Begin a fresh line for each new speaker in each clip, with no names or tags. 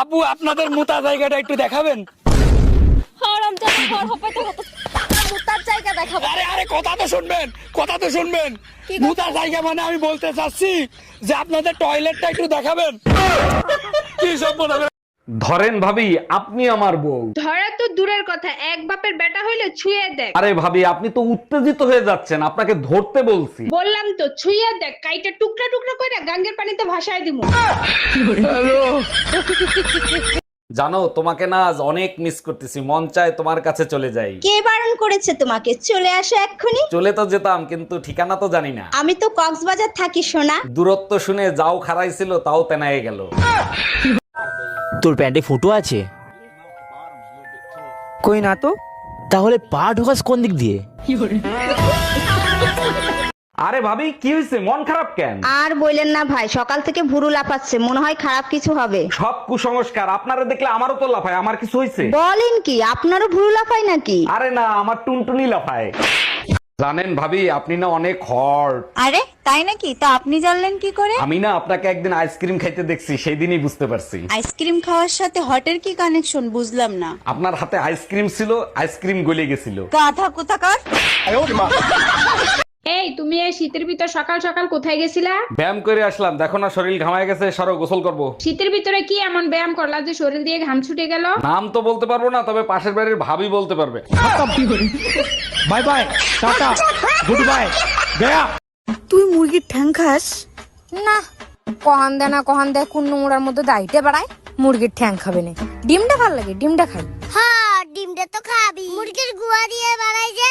আপু আপনাদের মোতা জায়গাটা একটু দেখাবেন?
হারাম জাদা হর হপে তো মুতার জায়গা দেখাবো।
আরে আরে কথা তো শুনবেন কথা তো শুনবেন।
কথা?
জায়গা মানে আমি বলতে চাচ্ছি যে আপনাদের টয়লেটটা একটু দেখাবেন। কি সব মনে?
ধরেন ভাবি আপনি আমার বউ।
ধরা তো দূরের কথা এক বাপের বেটা হইলে ছুঁয়ে দেখ।
আরে ভাবি আপনি তো উত্তেজিত হয়ে যাচ্ছেন আপনাকে ধরতে বলছি।
বললাম তো ছুঁয়ে দেখ কাইটা টুকরা টুকরা করে গাঙ্গের পানিতে ভাসায় দিমু।
জানো তোমাকে না আজ অনেক মিস করতেছি মন চায় তোমার কাছে চলে যাই।
কে বারণ করেছে তোমাকে? চলে আসো এক্ষুনি।
চলে তো যেতাম কিন্তু ঠিকানা তো জানি না।
আমি তো কক্সবাজার থাকি সোনা।
দূরত্ব শুনে যাও খারাইছিল তাও তেনায়ে গেল।
তোর প্যান্টে ফুটো আছে?
কই না তো?
তাহলে পা ঢোকাস কোন দিক দিয়ে?
আরে ভাবি কি হয়েছে মন খারাপ কেন?
আর বললেন না ভাই সকাল থেকে ভুরু লাফাচ্ছে মনে হয় খারাপ কিছু হবে।
সব কুসংস্কার আপনারা দেখলে আমারও তো লাফায় আমার কিছু হয়েছে
বলেন কি আপনারও ভুরু লাফায় নাকি?
আরে না আমার টুনটুনি লাফায়। জানেন ভাবি আপনি না অনেক হট
আরে তাই নাকি? তা আপনি জানলেন কি করে?
আমি না আপনাকে একদিন আইসক্রিম খাইতে দেখছি সেই দিনই বুঝতে পারছি।
আইসক্রিম খাওয়ার সাথে হটের কি কানেকশন বুঝলাম না।
আপনার হাতে আইসক্রিম ছিল আইসক্রিম গলে গেছিল।
গাধা কোথাকার?
এই তুমি এই শীতের ভিতর সকাল সকাল কোথায় গেছিলা?
ব্যায়াম করে আসলাম। দেখো না শরীর ঘামায় গেছে সরো গোসল করব।
শীতের ভিতরে কি এমন ব্যায়াম করলা যে শরীর দিয়ে ঘাম ছুটে গেল?
নাম তো বলতে পারব না তবে পাশের বাড়ির ভাবি বলতে পারবে।
Bye bye tata good bye Gaya.
তুই মুরগির ঠ্যাং খাস?
না কহান দে না কহান দে কোন নোংরার মধ্যে দাইতে বেড়ায় মুরগির ঠ্যাং খাবে না। ডিমটা ভালো লাগে ডিমটা খাই।
হ্যাঁ ডিমটা তো খাবি। মুরগির গুয়া দিয়ে বানাই যে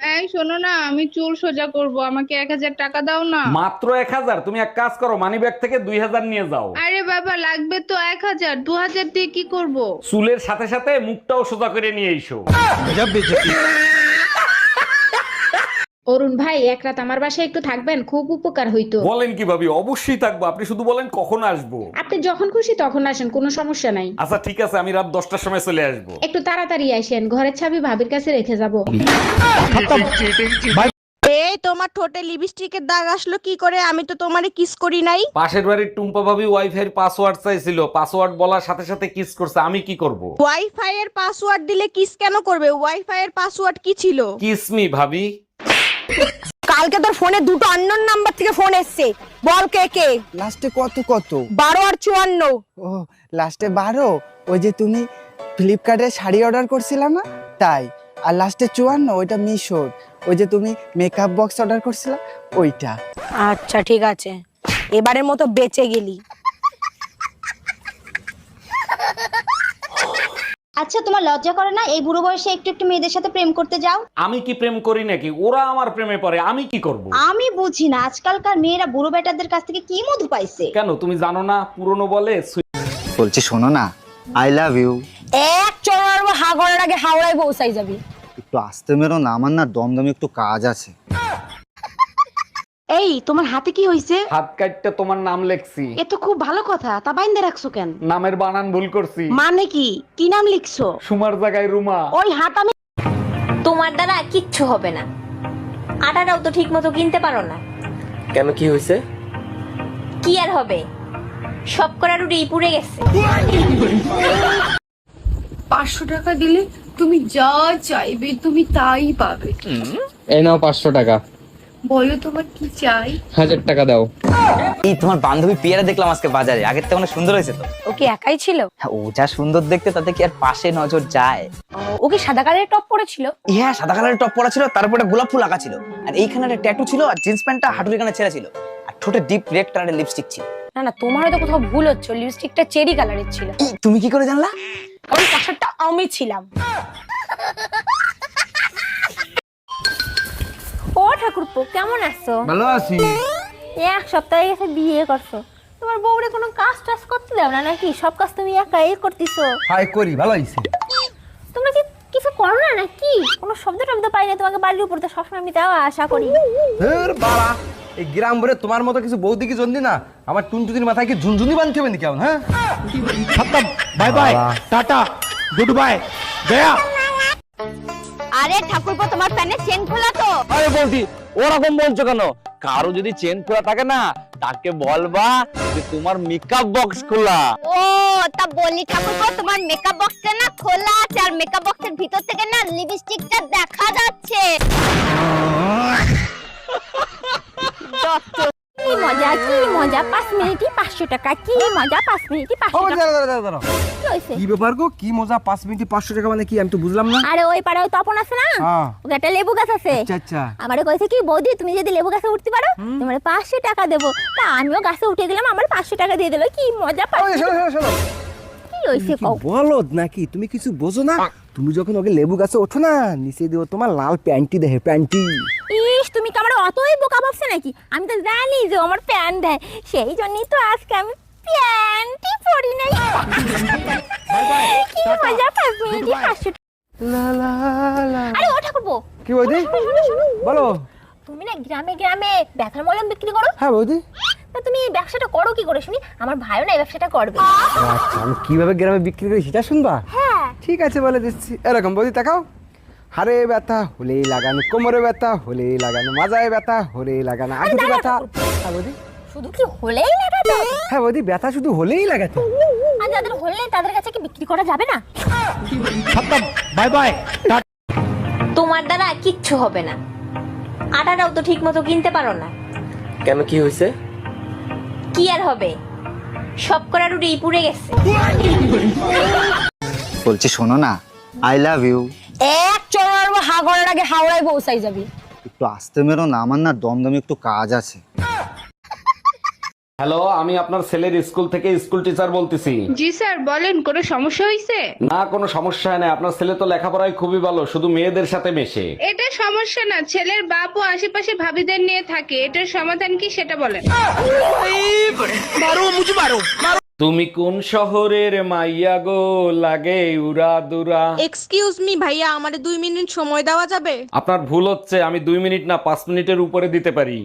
এই শোনো না আমি চুল সোজা করব আমাকে এক হাজার টাকা দাও না।
মাত্র এক হাজার তুমি এক কাজ করো মানি ব্যাগ থেকে দুই হাজার নিয়ে যাও।
আরে বাবা লাগবে তো এক হাজার দু হাজার দিয়ে কি করব?
চুলের সাথে সাথে মুখটাও সোজা করে নিয়ে এসো।
অরুণ ভাই এক রাত আমার বাসায় একটু থাকবেন খুব উপকার হইতো।
বলেন কি ভাবি অবশ্যই থাকব। আপনি শুধু বলেন কখন আসব?
আপনি যখন খুশি তখন আসেন কোনো সমস্যা নাই।
আচ্ছা ঠিক আছে আমি রাত দশটার সময় চলে আসব।
একটু তাড়াতাড়ি আসেন ঘরের চাবি ভাবির কাছে রেখে যাব।
এই তোমার ঠোঁটে লিপস্টিকের দাগ আসলো কি করে? আমি তো তোমারে কিস করি নাই।
পাশের বাড়ির টুম্পা ভাবি ওয়াইফাই এর পাসওয়ার্ড চাইছিল। পাসওয়ার্ড বলার সাথে সাথে কিস করছে আমি কি করব?
ওয়াইফাই এর পাসওয়ার্ড দিলে কিস কেন করবে? ওয়াইফাই এর পাসওয়ার্ড কি ছিল?
কিসমি ভাবি।
কালকে তোর ফোনে দুটো আননোন নাম্বার থেকে ফোন এসছে। বল কে কে?
লাস্টে কত কত?
বারো আর চুয়ান্ন।
ও লাস্টে বারো? ওই যে তুমি ফ্লিপকার্টে শাড়ি অর্ডার করছিলে না? তাই। আর লাস্টে চুয়ান্ন ওইটা মিশোর। ওই যে তুমি মেকআপ বক্স অর্ডার করছিলে ওইটা।
আচ্ছা ঠিক আছে। এবারের মতো বেঁচে গেলি।
আচ্ছা তোমার লজ্জা করে না? এই বুড়ো বয়সে একটু একটু মেয়েদের সাথে প্রেম করতে যাও।
আমি কি প্রেম করি নাকি? ওরা আমার প্রেমে পড়ে আমি কি করব?
আমি বুঝি না। আজকালকার মেয়েরা বুড়ো বেটাদের কাছ থেকে কি মধু পাইছে?
কেন? তুমি জানো না পুরনো বলে সুই-
বলছি শোনো না। আই লাভ ইউ
এক চড়ার হা করার আগে হাওড়ায় পৌঁছাই যাবি।
একটু আসতে মেরো না আমার না দমদমে একটু কাজ আছে।
এই তোমার হাতে কি হইছে?
হাত কাটতে তোমার নাম লেখছি।
এ তো খুব ভালো কথা তা বাইন্দে রাখছো কেন?
নামের বানান ভুল করছি।
মানে কি? কি নাম লিখছো?
সুমার জায়গায় রুমা।
ওই হাত আমি
তোমার দ্বারা কিচ্ছু হবে না। আটাটাও তো ঠিক মতো কিনতে পারো না।
কেন কি হয়েছে
কি আর হবে? সব করা রুটি পুড়ে গেছে।
পাঁচশো টাকা দিলে তুমি যা চাইবে তুমি তাই পাবে।
এই নাও পাঁচশো টাকা।
বলো তোমার কি চাই?
হাজার টাকা দাও।
এই তোমার বান্ধবী পিয়ারা দেখলাম আজকে বাজারে আগের থেকে অনেক সুন্দর হয়েছে তো।
ও কি একাই ছিল?
হ্যাঁ, ও যা সুন্দর দেখতে তাতে কি আর পাশে নজর যায়?
ও কি সাদা কালারের টপ পরেছিল?
হ্যাঁ সাদা কালারের টপ পরা ছিল তার উপরে গোলাপ ফুল আঁকা ছিল। আর এইখানে একটা ট্যাটু ছিল আর জিন্স প্যান্টটা হাঁটুর এখানে ছেঁড়া ছিল। আর ঠোঁটে ডিপ রেড কালারের লিপস্টিক ছিল।
না না তোমার হয়তো কোথাও ভুল হচ্ছে লিপস্টিকটা চেরি কালারের ছিল।
তুমি কি করে জানলা?
ওই পাশারটা আমি ছিলাম।
ঠাকুরপো কেমন আছো?
ভালো আছি।
এক সপ্তাহে গেছে বিয়ে করছ। তোমার বউরে কোনো কাজ টাজ করতে দাও না নাকি? সব কাজ তুমি একাই করতেছো।
হাই করি ভালো হইছে
তোমরা কি কিছু করো না নাকি? কোনো শব্দ টব্দ পাই না তোমাকে বাড়ির উপর তো সবসময় আমি তাও আশা করি।
বাবা এই গ্রাম ভরে তোমার মতো কিছু বৌদি কি জন্দি না আমার টুনটুনির মাথায় কি ঝুনঝুনি বানতে হবে নাকি কেমন হ্যাঁ?
Bye bye tata good bye Gaya
আরে ঠাকুরপো তোমার প্যানের চেন খোলা তো।
আরে বৌদি ওরকম বলছো কেন? কারও যদি চেন খোলা থাকে না তাকে বলবা যে তোমার মেকআপ বক্স খোলা।
ও তা বলি ঠাকুরপো তোমার মেকআপ বক্সটা না খোলা আছে আর মেকআপ বক্সের ভিতর থেকে না লিপস্টিকটা দেখা যাচ্ছে। কি মজা কি? মজা পাঁচ মিনিটই পাঁচশো টাকা কি? মজা পাঁচ মিনিটই পাঁচশো টাকা কি
কি ব্যাপার গো? কি মজা? পাঁচ মিনিটে পাঁচশো টাকা মানে কি? আমি তো বুঝলাম না।
আরে ওই পাড়ায় তপন আছে না?
হ্যাঁ।
ওকে একটা লেবু গাছ আছে।
আচ্ছা আচ্ছা।
আমারে কইছে কি বৌদি তুমি যদি লেবু গাছে উঠতে পারো তোমার পাঁচশো টাকা দেবো। তা আমিও গাছে উঠে গেলাম আমার পাঁচশো টাকা দিয়ে দিলো। কি মজা পাচ্ছি কি হয়েছে কও?
বলদ নাকি? তুমি কিছু বোঝো না? তুমি যখন ওকে লেবু গাছে ওঠো না নিচে দিও তোমার লাল প্যান্টি দেহে প্যান্টি।
তুমি কি আমার অতই বোকা ভাবছ নাকি? আমি তো জানি যে আমার প্যান্ট দেয়। সেই জন্যই তো আজকে আমি প্যান্টই পরি নাই। কি মজা পাঁচ মিনিটই পাঁচশো টাকা। আরে ও ঠাকুরপো
কি বৌদি? বলো।
তুমি না গ্রামে গ্রামে ব্যথার মলম বিক্রি করো।
হ্যাঁ বৌদি।
তা তুমি এই ব্যবসাটা করো কি করে শুনি? আমার ভাইও না এই ব্যবসাটা করবে।
আচ্ছা আমি কীভাবে গ্রামে বিক্রি করি সেটা শুনবা?
হ্যাঁ।
ঠিক আছে বলে দিচ্ছি। এরকম বৌদি তাকাও। হারে ব্যথা হলেই লাগানো কোমরে ব্যথা হলেই লাগানো মাজায় ব্যথা হলেই লাগানো আজকে ব্যথা। হ্যাঁ বৌদি?
শুধু কি হলেই লাগাতে?
হ্যাঁ বৌদি ব্যথা শুধু হলেই লাগাতে।
আর যাদের হলে তাদের কাছে কি বিক্রি করা যাবে না?
বাই বাই
তোমার দ্বারা কিচ্ছু হবে না। আটাটাও তো ঠিক মতো কিনতে পারো না।
কেন কি হয়েছে?
কি আর হবে? সব করা রুটি পুড়ে গেছে।
বলছি শোনো না আই লাভ ইউ
করার আগে হাওড়ায় পৌঁছাই যাবি।
একটু আসতে মেরো না আমার না দমদমে একটু কাজ আছে।
হ্যালো আমি আপনার ছেলের স্কুল থেকে স্কুল টিচার বলতেছি।
জি স্যার বলেন কোনো সমস্যা হয়েছে
না কোনো সমস্যা নেই। আপনার ছেলে তো লেখাপড়ায় খুবই ভালো শুধু মেয়েদের সাথে মেশে।
এটা সমস্যা না ছেলের বাপ ও আশেপাশে ভাবিদের নিয়ে থাকে এটার সমাধান কি সেটা বলেন।
তুমি কোন শহরের মাইয়া গো? লাগে উড়া দুরা।
এক্সকিউজ মি ভাইয়া আমার দুই মিনিট সময় দেওয়া যাবে?
আপনার ভুল হচ্ছে আমি দুই মিনিট না পাঁচ মিনিটের উপরে দিতে পারি।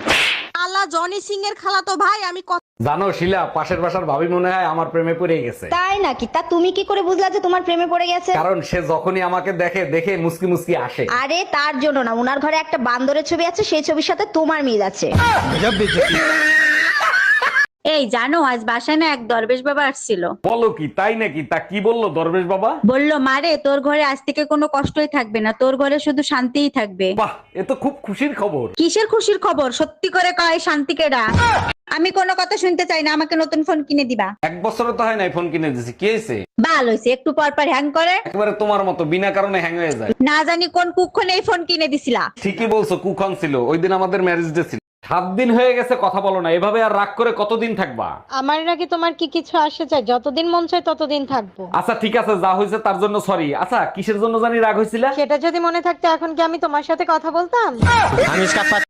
আল্লাহ জনি সিং এর খালা তো ভাই আমি
জানো শিলা পাশের বাসার ভাবি মনে হয় আমার প্রেমে পড়ে গেছে।
তাই নাকি? তা তুমি কি করে বুঝলা যে তোমার প্রেমে পড়ে গেছে?
কারণ সে যখনই আমাকে দেখে দেখে মুসকি মুসকি আসে।
আরে তার জন্য না উনার ঘরে একটা বান্দরের ছবি আছে সেই ছবির সাথে তোমার মিল আছে।
এই জানো আজ বাসায় না এক দরবেশ বাবা আসছিল।
বলো কি তাই নাকি? তা কি বলল দরবেশ বাবা?
বলল মারে তোর ঘরে আজ থেকে কোনো কষ্টই থাকবে না তোর ঘরে শুধু শান্তিই থাকবে।
বাহ এ তো খুব খুশির খবর।
কিসের খুশির খবর? সত্যি করে কয় শান্তিকে ডাক আমি কোনো কথা শুনতে চাই না আমাকে নতুন ফোন কিনে দিবা।
এক বছর তো হয় নাই ফোন কিনে দিছি কি হয়েছে
ভালো হয়েছে একটু পর পর হ্যাং করে।
একবারে তোমার মতো বিনা কারণে হ্যাং হয়ে যায়।
না জানি কোন কুক্ষণে এই ফোন কিনে দিছিলা।
ঠিকই বলছো কুখন ছিল ওই দিন আমাদের ম্যারেজ ডে ছিল। সাত দিন হয়ে গেছে কথা বলো না এভাবে আর রাগ করে কতদিন থাকবা?
আমার নাকি তোমার কি কিছু আসে চাই যতদিন মন চায় ততদিন থাকব।
আচ্ছা ঠিক আছে যা হয়েছে তার জন্য সরি আচ্ছা কিসের জন্য জানি রাগ হয়েছিল?
সেটা যদি মনে থাকতো এখন কি আমি তোমার সাথে কথা বলতাম?